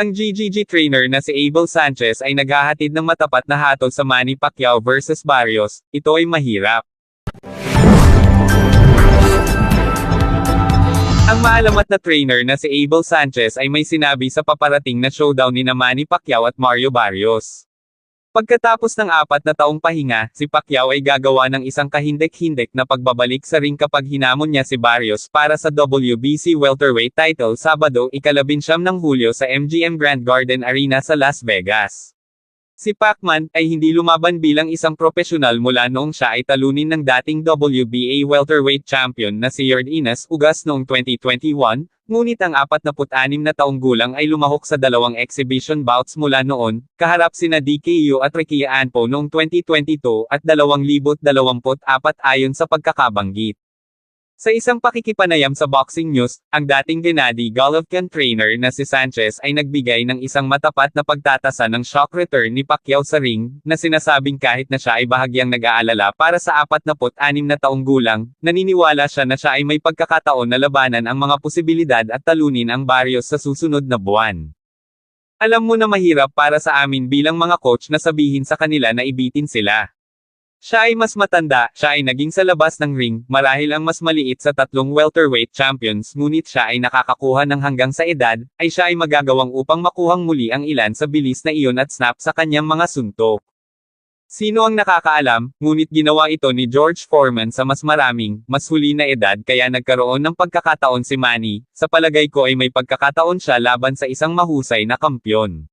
Ang GGG trainer na si Abel Sanchez ay naghahatid ng matapat na hatol sa Manny Pacquiao versus Barrios, ito ay mahirap. Ang maalamat na trainer na si Abel Sanchez ay may sinabi sa paparating na showdown ni Manny Pacquiao at Mario Barrios. Pagkatapos ng apat na taong pahinga, si Pacquiao ay gagawa ng isang kahindek-hindek na pagbabalik sa ring kapag hinamon niya si Barrios para sa WBC welterweight title Sabado ikalabinsyam ng Hulyo sa MGM Grand Garden Arena sa Las Vegas. Si Pacman ay hindi lumaban bilang isang profesional mula noong siya ay talunin ng dating WBA welterweight champion na si Yard Ines Ugas noong 2021, ngunit ang 46 na taong gulang ay lumahok sa dalawang exhibition bouts mula noon, kaharap sina DKU at Ricky Anpo noong 2022 at 2024 ayon sa pagkakabanggit. Sa isang pakikipanayam sa Boxing News, ang dating Gennady Golovkin trainer na si Sanchez ay nagbigay ng isang matapat na pagtatasa ng shock return ni Pacquiao sa ring, na sinasabing kahit na siya ay bahagyang nag-aalala para sa 46 na taong gulang, naniniwala siya na siya ay may pagkakataon na labanan ang mga posibilidad at talunin ang Barrios sa susunod na buwan. Alam mo na mahirap para sa amin bilang mga coach na sabihin sa kanila na ibitin sila. Siya ay mas matanda, siya ay naging sa labas ng ring, marahil ang mas maliit sa tatlong welterweight champions ngunit siya ay nakakakuha ng hanggang sa edad, ay siya ay magagawang upang makuhang muli ang ilan sa bilis na iyon at snap sa kanyang mga suntok. Sino ang nakakaalam, ngunit ginawa ito ni George Foreman sa mas maraming, mas huli na edad kaya nagkaroon ng pagkakataon si Manny, sa palagay ko ay may pagkakataon siya laban sa isang mahusay na kampyon.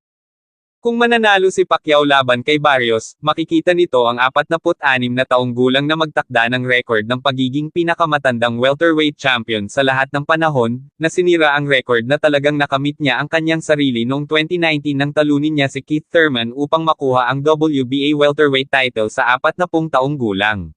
Kung mananalo si Pacquiao laban kay Barrios, makikita nito ang 46 na taong gulang na magtakda ng record ng pagiging pinakamatandang welterweight champion sa lahat ng panahon, na sinira ang record na talagang nakamit niya ang kanyang sarili noong 2019 nang talunin niya si Keith Thurman upang makuha ang WBA welterweight title sa 40 taong gulang.